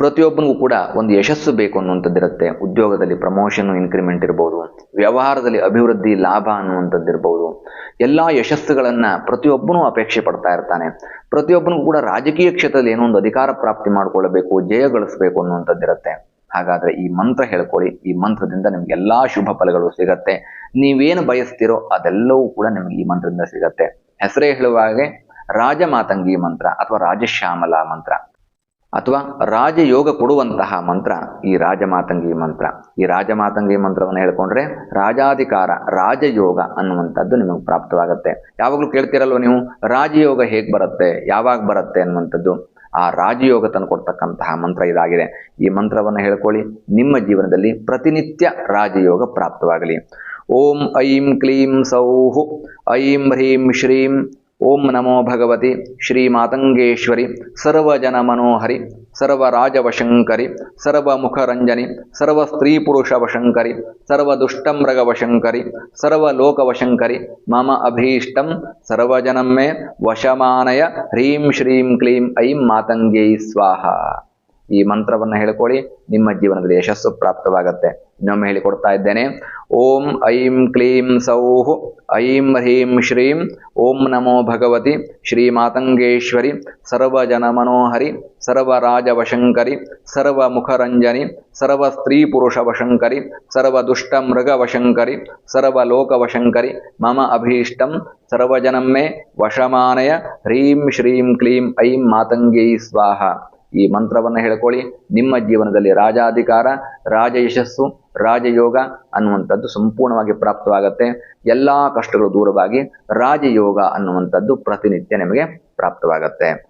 ಪ್ರತಿಯೊಬ್ಬನಿಗೂ ಕೂಡ ಒಂದು ಯಶಸ್ಸು ಬೇಕು ಅನ್ನುವಂಥದ್ದಿರುತ್ತೆ. ಉದ್ಯೋಗದಲ್ಲಿ ಪ್ರಮೋಷನ್ ಇನ್ಕ್ರಿಮೆಂಟ್ ಇರ್ಬೋದು, ವ್ಯವಹಾರದಲ್ಲಿ ಅಭಿವೃದ್ಧಿ ಲಾಭ ಅನ್ನುವಂಥದ್ದಿರ್ಬೋದು. ಎಲ್ಲ ಯಶಸ್ಸುಗಳನ್ನು ಪ್ರತಿಯೊಬ್ಬನೂ ಅಪೇಕ್ಷೆ ಪಡ್ತಾ ಇರ್ತಾನೆ. ಪ್ರತಿಯೊಬ್ಬನಿಗೂ ಕೂಡ ರಾಜಕೀಯ ಕ್ಷೇತ್ರದಲ್ಲಿ ಏನೋ ಒಂದು ಅಧಿಕಾರ ಪ್ರಾಪ್ತಿ ಮಾಡಿಕೊಳ್ಳಬೇಕು ಜಯ ಗಳಿಸ್ಬೇಕು ಅನ್ನುವಂಥದ್ದಿರುತ್ತೆ. ಹಾಗಾದ್ರೆ ಈ ಮಂತ್ರ ಹೇಳ್ಕೊಳ್ಳಿ. ಈ ಮಂತ್ರದಿಂದ ನಿಮ್ಗೆ ಎಲ್ಲಾ ಶುಭ ಫಲಗಳು ಸಿಗತ್ತೆ. ನೀವೇನು ಬಯಸ್ತಿರೋ ಅದೆಲ್ಲವೂ ಕೂಡ ನಿಮ್ಗೆ ಈ ಮಂತ್ರದಿಂದ ಸಿಗತ್ತೆ. ಹೆಸರೇ ಹೇಳುವ ಹಾಗೆ ರಾಜಮಾತಂಗಿ ಮಂತ್ರ ಅಥವಾ ರಾಜಶ್ಯಾಮಲ ಮಂತ್ರ. ಅಥವಾ ರಾಜಯೋಗ ಕೊಡುವಂತಹ ಮಂತ್ರ, ಈ ರಾಜಮಾತಂಗಿ ಮಂತ್ರ. ಈ ರಾಜಮಾತಂಗಿ ಮಂತ್ರವನ್ನು ಹೇಳ್ಕೊಂಡ್ರೆ ರಾಜಾಧಿಕಾರ, ರಾಜಯೋಗ ಅನ್ನುವಂಥದ್ದು ನಿಮಗೆ ಪ್ರಾಪ್ತವಾಗುತ್ತೆ. ಯಾವಾಗಲೂ ಕೇಳ್ತಿರಲ್ವ ನೀವು, ರಾಜಯೋಗ ಹೇಗೆ ಬರುತ್ತೆ, ಯಾವಾಗ ಬರುತ್ತೆ ಅನ್ನುವಂಥದ್ದು. ಆ ರಾಜಯೋಗ ತಂದು ಕೊಡ್ತಕ್ಕಂತಹ ಮಂತ್ರ ಇದಾಗಿದೆ. ಈ ಮಂತ್ರವನ್ನು ಹೇಳ್ಕೊಳ್ಳಿ, ನಿಮ್ಮ ಜೀವನದಲ್ಲಿ ಪ್ರತಿನಿತ್ಯ ರಾಜಯೋಗ ಪ್ರಾಪ್ತವಾಗಲಿ. ಓಂ ಐಂ ಕ್ಲೀಂ ಸೌಹು, ಐಂ ಹ್ರೀಂ ಶ್ರೀಂ ಓಂ ನಮೋ ಭಗವತಿ ಶ್ರೀ ಮಾತಂಗೇಶ್ವರಿ ಸರ್ವಜನ ಮನೋಹರಿ ಸರ್ವರಾಜವಶಂಕರಿ, ಸರ್ವಮುಖರಂಜನಿ ಸರ್ವ ಸ್ತ್ರೀ ಪುರುಷ ವಶಂಕರಿ ಸರ್ವ ದುಷ್ಟಮೃಗ ವಶಂಕರಿ ಸರ್ವಲೋಕವಶಂಕರಿ. ಮಮ ಅಭೀಷ್ಟಂ ಸರ್ವಜನಂ ಮೇ ವಶಮಾನಯ. ಹ್ರೀಂ ಶ್ರೀಂ ಕ್ಲೀಂ ಐಂ ಮಾತಂಗೇ ಸ್ವಾಹ. ಈ ಮಂತ್ರವನ್ನು ಹೇಳ್ಕೊಳ್ಳಿ, ನಿಮ್ಮ ಜೀವನದಲ್ಲಿ ಯಶಸ್ಸು ಪ್ರಾಪ್ತವಾಗತ್ತೆ. ಇನ್ನೊಮ್ಮೆ ಹೇಳಿಕೊಡ್ತಾ ಇದ್ದೇನೆ. ಓಂ ಐಂ ಕ್ಲೀಂ ಸೌಹು, ಐಂ ಹ್ರೀಂ ಶ್ರೀಂ, ಓಂ ನಮೋ ಭಗವತಿ, ಶ್ರೀ ಮಾತಂಗೇಶ್ವರಿ ಸರ್ವಜನ ಮನೋಹರಿ ಸರ್ವರಾಜವಶಂಕರಿ ಸರ್ವಮುಖರಂಜನಿ ಸರ್ವ ಸ್ತ್ರೀ ಪುರುಷ ವಶಂಕರಿ, ಸರ್ವ ದುಷ್ಟ ಮೃಗ ವಶಂಕರಿ ಸರ್ವಲೋಕವಶಂಕರಿ ಮಮ ಅಭೀಷ್ಟಂ ಸರ್ವಜನಂ ಮೇ ವಶಮಾನಯ, ಹ್ರೀಂ ಶ್ರೀಂ ಕ್ಲೀಂ ಐಂ ಮಾತಂಗೇ ಸ್ವಾಹ. ಈ ಮಂತ್ರವನ್ನು ಹೇಳ್ಕೊಳ್ಳಿ. ನಿಮ್ಮ ಜೀವನದಲ್ಲಿ ರಾಜಾಧಿಕಾರ, ರಾಜ ಯಶಸ್ಸು ರಾಜಯೋಗ ಅನ್ನುವಂಥದ್ದು ಸಂಪೂರ್ಣವಾಗಿ ಪ್ರಾಪ್ತವಾಗುತ್ತೆ. ಎಲ್ಲ ಕಷ್ಟಗಳು ದೂರವಾಗಿ ರಾಜಯೋಗ ಅನ್ನುವಂಥದ್ದು ಪ್ರತಿನಿತ್ಯ ನಿಮಗೆ ಪ್ರಾಪ್ತವಾಗತ್ತೆ.